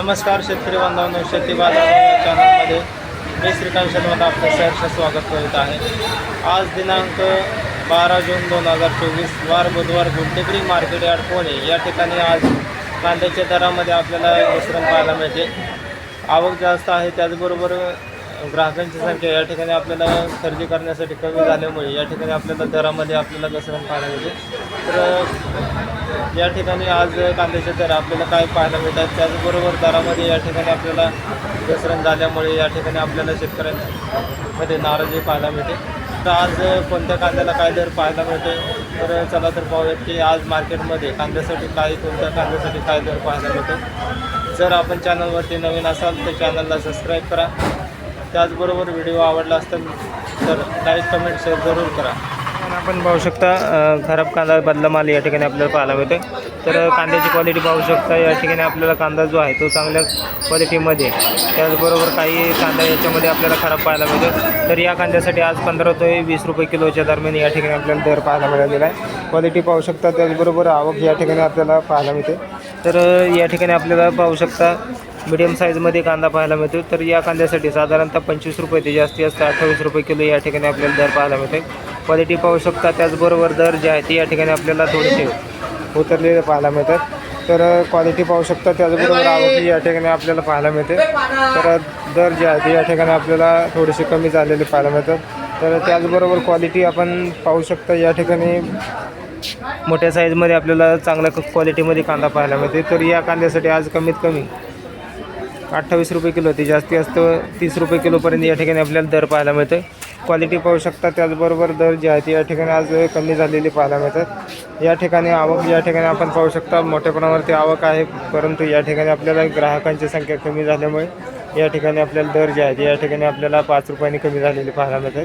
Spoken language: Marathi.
नमस्कार शेतकरी बांधवांनो शेती बाजार चॅनलमध्ये मी श्रीकांत शर्मा आपलं सहर्ष स्वागत करीत आहे. आज दिनांक बारा जून दोन हजार चोवीस वार बुधवार गुंटेकडी मार्केट यार्ड पुणे. या ठिकाणी आज कांद्याच्या दरामध्ये आपल्याला घसरण पाहायला मिळते. आवक जास्त आहे त्याचबरोबर ग्राहकांची संख्या या ठिकाणी आपल्याला खरेदी करण्यासाठी कमी झाल्यामुळे या ठिकाणी आपल्याला दरामध्ये आपल्याला घसरण पाहायला मिळते तर या ठिकाणी आज कांद्याचे दर आपल्याला काय पाहायला मिळतात? त्याचबरोबर दरामध्ये या ठिकाणी आपल्याला घसरण झाल्यामुळे या ठिकाणी आपल्याला शेतकऱ्यांमध्ये नाराजी पाहायला मिळते. तर आज कोणत्या कांद्याला काय दर पाहायला मिळते तर चला तर पाहूयात की आज मार्केटमध्ये कांद्यासाठी काय कोणत्या कांद्यासाठी काय दर पाहायला मिळतो जर आपण चॅनलवरती नवीन असाल तर चॅनलला सबस्क्राईब करा. त्याचबरोबर व्हिडिओ आवडला असता तर लाईक कमेंट शेअर जरूर करा. आपण पाहू शकता खराब कांदा बदला माल या ठिकाणी आपल्याला पाहायला मिळतो तर कांद्याची क्वालिटी पाहू शकता या ठिकाणी आपल्याला कांदा जो आहे तो चांगल्या क्वालिटीमध्ये त्याचबरोबर काही कांदा याच्यामध्ये आपल्याला खराब पाहायला मिळतो तर या कांद्यासाठी आज पंधरा ते वीस रुपये किलोच्या दरम्यान या ठिकाणी आपल्याला दर पाहायला मिळालेला आहे. क्वालिटी पाहू शकता त्याचबरोबर आवक या ठिकाणी आपल्याला पाहायला मिळते. तर या ठिकाणी आपल्याला पाहू शकता मिडियम साईजमध्ये कांदा पाहायला मिळतो. तर या कांद्यासाठी साधारणतः पंचवीस रुपये ते जास्ती जास्त अठ्ठावीस रुपये किलो या ठिकाणी आपल्याला दर पाहायला मिळते क्वालिटी पाहू शकता त्याचबरोबर दर जे आहे ते या ठिकाणी आपल्याला थोडेसे उतरलेले पाहायला मिळतात. तर क्वालिटी पाहू शकता त्याचबरोबर आवक या ठिकाणी आपल्याला पाहायला मिळते. तर दर जे आहे ते या ठिकाणी आपल्याला थोडेसे कमी झालेले पाहायला मिळतात. तर त्याचबरोबर क्वालिटी आपण पाहू शकता या ठिकाणी मोठ्या साईजमध्ये आपल्याला चांगल्या क्वालिटीमध्ये कांदा पाहायला मिळते तर या कांद्यासाठी आज कमीत कमी अठ्ठावीस रुपये किलो ते जास्तीत जास्त तीस रुपये किलोपर्यंत या ठिकाणी आपल्याला दर पाहायला मिळते क्वालिटी पाहू शकता त्याचबरोबर दर जे आहे ते या ठिकाणी आज कमी झालेली पाहायला मिळतात. या ठिकाणी आवक या ठिकाणी आपण पाहू शकता मोठ्या प्रमाणावरती आवक आहे परंतु या ठिकाणी आपल्याला ग्राहकांची संख्या कमी झाल्यामुळे या ठिकाणी आपल्याला दर जे आहे ते या ठिकाणी आपल्याला पाच रुपयांनी कमी झालेली पाहायला मिळतात.